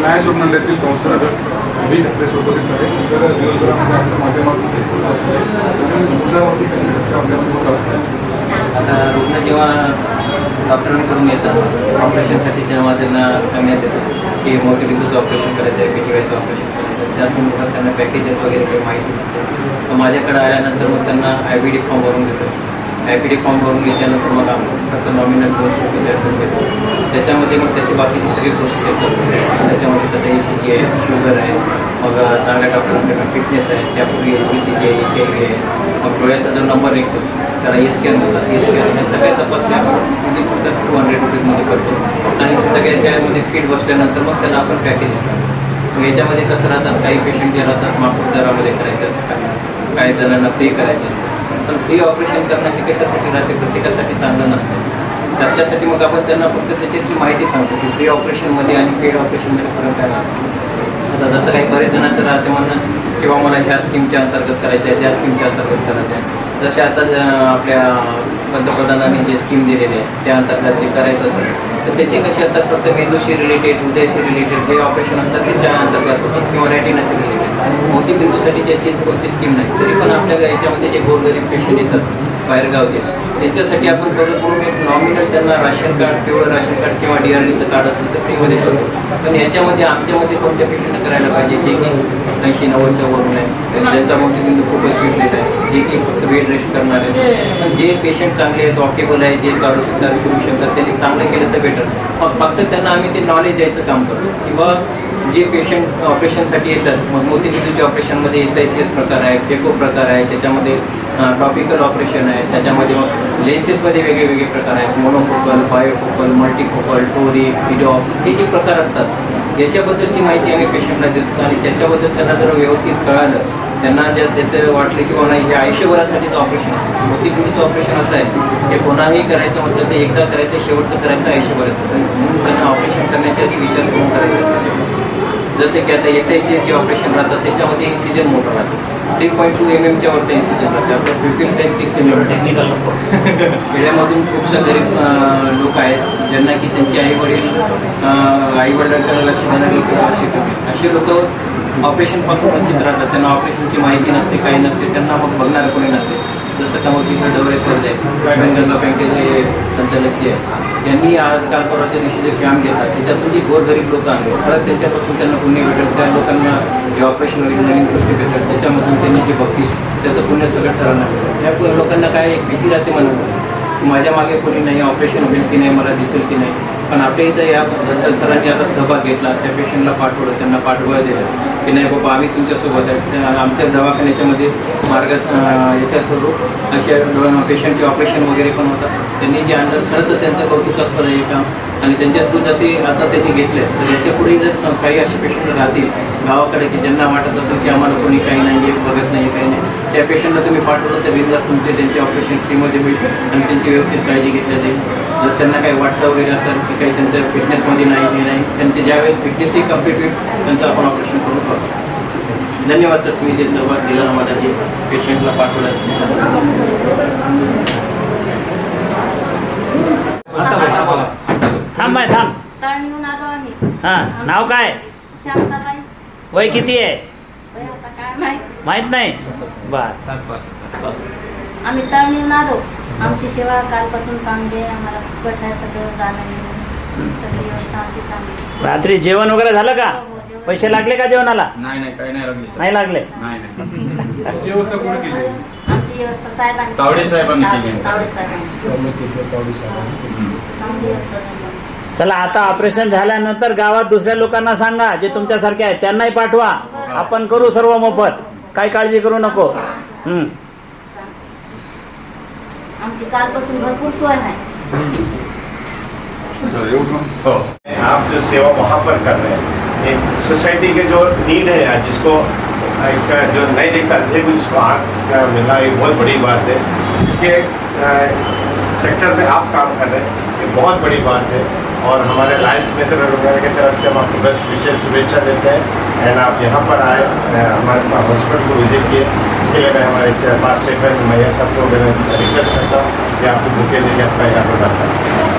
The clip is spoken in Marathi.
न्याय रुग्णालयातील काउन्सिलर अभित ठाकरे उपस्थित आहे सर दिवसभरामध्ये आपल्या माध्यमातून रुग्णावरती कशी चर्चा आपल्यामध्ये होत असते? आता रुग्ण जेव्हा डॉक्टरांकडून येतात ऑपरेशनसाठी जेव्हा त्यांना सांगण्यात येतं की मोठे ऑपरेशन करायचं आहे पी ऑपरेशन करायचं आहे त्या संदर्भात त्यांना पॅकेजेस वगैरे काही माहिती नसते. तर माझ्याकडे आल्यानंतर मग त्यांना आय बी डी फॉर्म भरून देतो आयपीडी फॉर्म भरून घेतल्यानंतर मग आपण फक्त नॉमिनल दोनशे रुपये घेतो त्याच्यामध्ये मग त्याची बाकीची सगळी प्रोसिजर येतात त्याच्यामध्ये त्याचा ए सी जी आहे शुगर आहे मग चांगल्या डॉक्टरांकडे फिटनेस आहे त्यापूर्वी एच बी सी जी आहे एच आय व्ही आहे. मग डोळ्याचा जो नंबर निघतो त्याला ए स्कॅन होतात ए स्कॅन हे सगळ्या तपासण्या आपण म्हणजे फक्त टू हंड्रेड रुपीजमध्ये करतो. आणि सगळ्या त्यामध्ये फिट बसल्यानंतर मग त्याला आपण पॅकेज असतात मग याच्यामध्ये कसं राहतात काही पेशंट जे राहतात माफूट दरामध्ये करायचे असतात काही जणांना पे करायचे असतात पण फ्री ऑपरेशन करणं हे कशासाठी राहते? प्रत्येकासाठी चांगलं नसतं. त्याच्यासाठी मग आपण त्यांना फक्त त्याच्याची माहिती सांगतो की फ्री ऑपरेशनमध्ये आणि पेड ऑपरेशनमध्ये फरक काय राहतो. आता जसं काही बरेच जणांचं राहते म्हणून किंवा मला ह्या स्कीमच्या अंतर्गत करायचं आहे त्या स्कीमच्या अंतर्गत करायचं आहे. जसे आता आपल्या पंतप्रधानांनी जे स्कीम दिलेली आहे त्या अंतर्गत जे करायचं असेल तर त्याचे कसे असतात? फक्त मेंदूशी रिलेटेड हृदयाशी रिलेटेड जे ऑपरेशन असतात ते त्या अंतर्गत होतात किंवा रॅटिनाशी रिलेटेड मोती बिंदूसाठी ज्याची कोणती स्कीम नाही तरी पण आपल्या याच्यामध्ये जे गोरगरीब पेशंट येतात बाहेरगावचे त्यांच्यासाठी आपण सर्वप्रथम एक नॉमिनल त्यांना राशन कार्ड पिवळं राशन कार्ड किंवा डी आर डीचं कार्ड असेल तर फ्रीमध्ये करतो पण याच्यामध्ये आमच्यामध्ये कोणत्या पेशंट करायला पाहिजे? जे की ऐंशी नव्वदच्या वरून आहे ज्यांचा मोतीबिंदू खूपच देत आहे. जे की फक्त वेट रेस्ट करणार. आहे पण जे पेशंट चांगले आहेत वॉकेबल आहे जे चालू शकतात करू शकतात त्यांनी चांगलं केलं तर बेटर मग फक्त त्यांना आम्ही ते नॉलेज द्यायचं काम करतो. किंवा जे पेशंट ऑपरेशनसाठी येतात मग मोतीबिंदूच्या ऑपरेशनमध्ये एस आय सी एस प्रकार आहे फेको प्रकार आहे त्याच्यामध्ये टॉपिकल ऑपरेशन आहे त्याच्यामध्ये मग लेसेसमध्ये वेगळे वेगळे प्रकार आहेत मोनोफोकल बायोफोकल मल्टीफोकल टोरी फिडॉप हे जे प्रकार असतात याच्याबद्दलची माहिती आम्ही पेशंटला देतो आणि त्याच्याबद्दल त्यांना जर व्यवस्थित कळालं त्यांना जर त्याचं वाटलं की बाबा नाही हे आयुष्यभरासाठीचं ऑपरेशन असतं. मोतीबिंदूचं ऑपरेशन असं आहे. हे कोणाही करायचं म्हटलं तर एकदा करायचं शेवटचं करायचं आयुष्यभराचं. म्हणून त्यांना ऑपरेशन करण्याच्या आधी विचार करून करायचं असतं जसे की आता एस आय सी एसचे ऑपरेशन राहतात त्याच्यामध्ये इन्सिजन मोठं राहतं. थ्री पॉईंट टू एम एमच्या वरचं इन्सिजन राहतं. आपलं fifteen size six M M technical खेड्यामधून खूपशा गरीब लोक आहेत ज्यांना की त्यांचे आई वडील आई वडिलांकडे लक्ष देणारे किंवा असे असे लोक ऑपरेशनपासून वंचित राहतात. त्यांना ऑपरेशनची माहिती नसते काही नसते त्यांना मग बघणार कोणी नसते. जसं का मग तिकडे डवरे सर बँकेचे संचालक जे आहेत यांनी आज काल परवाच्या दिवशी जे कॅम्प घेतात त्याच्यातून जी गोरगरीब लोक आणले परत त्यांच्यापासून त्यांना पुण्य भेटत त्या लोकांना जे ऑपरेशन वगैरे नवीन गोष्टी भेटतात त्याच्यामधून त्यांनी जे बघतील त्याचं पुण्य सगळं सरांना भेटतं या लोकांना काय एक भीती राहते म्हणून माझ्या मागे कोणी नाही ऑपरेशन होईल की नाही मला दिसेल की नाही. पण आपल्या इथं या जसं सरांनी आता सहभाग घेतला त्या पेशंटला पाठवलं त्यांना पाठबळ दिलं. की नाही बाबा आम्ही तुमच्यासोबत आहे. आमच्या दवाखान्याच्यामध्ये मार्ग याच्या थ्रू अशा पेशंटचे ऑपरेशन वगैरे पण होतात त्यांनी जे आणलं खरंच त्यांचं कौतुकास्पद आहे काम आणि त्यांच्या थ्रू जसे आता त्यांनी घेतले तर याच्यापुढे जर काही असे पेशंट राहतील गावाकडे की ज्यांना वाटत असेल की आम्हाला कोणी काही नाही आहे बघत नाही काही नाही त्या पेशंटला तुम्ही पाठवलं तर बिंदास तुमचे त्यांचे ऑपरेशन फ्रीमध्ये होईल आणि त्यांची व्यवस्थित काळजी घेतली जाईल. जर त्यांना काही वाटतं वगैरे असेल की काही त्यांचं फिटनेसमध्ये नाही हे नाही त्यांचे ज्यावेळेस फिटनेसही कंप्लीट होईल त्यांचं आपण ऑपरेशन करून पाहू. धन्यवाद सर तुम्ही जे सहभाग दिला आम्हाला जे पेशंटला पाठवलं. थांब बाय थांब. हां नाव काय? शांताबाई. वय किती आहे? बाई आता काय माहीत? माहीत नाही? बर सात पाच. आम्ही तळणीहून आलो आमची सेवा कालपासून चांगली आहे. आम्हाला फुकट आहे. सगळं जाणं. सगळी व्यवस्था आमची चांगली. रात्री जेवण वगैरे झालं का? हो, हो. पैसे लागले का जेवणाला? नाही नाही काही नाही लागली. सर. नाही लागले? नाही नाही. त्याची व्यवस्था कोणी केली? आमची व्यवस्था साहेबांनी तावडे साहेबांनी तावडे- केली. तावडे साहेबांनी. हम्म. चांगली व्यवस्था झाली आमची. चला आता ऑपरेशन झाल्यानंतर गावात दुसऱ्या लोकांना सांगा जे तुमच्यासारखे आहेत त्यांनाही पाठवा. आपण करू सर्व मोफत. काही काळजी करू नको. हं. आमची कालपासून भरपूर सोय आहे. आप जो सेवा वहाँ पर कर रहे हैं एक सोसाइटी के जो नीड है आज जिसको एक जो नहीं देखता थे कुछ का मिलना एक बहुत बड़ी बात है। इसके सेक्टर में आप काम कर रहे हैं ये बहुत बड़ी बात है। और हमारे लायंस मित्र वगैरह की तरफ़ से हम आपको बेस्ट विशेष शुभेच्छा देते हैं। एंड आप यहाँ पर आए हमारे हॉस्पिटल को विजिट किए इसके लिए मैं हमारे पास चेयरमैन मैं सबको मैं रिक्वेस्ट करता हूँ कि आपको बुके देके अपना यहाँ पर रखा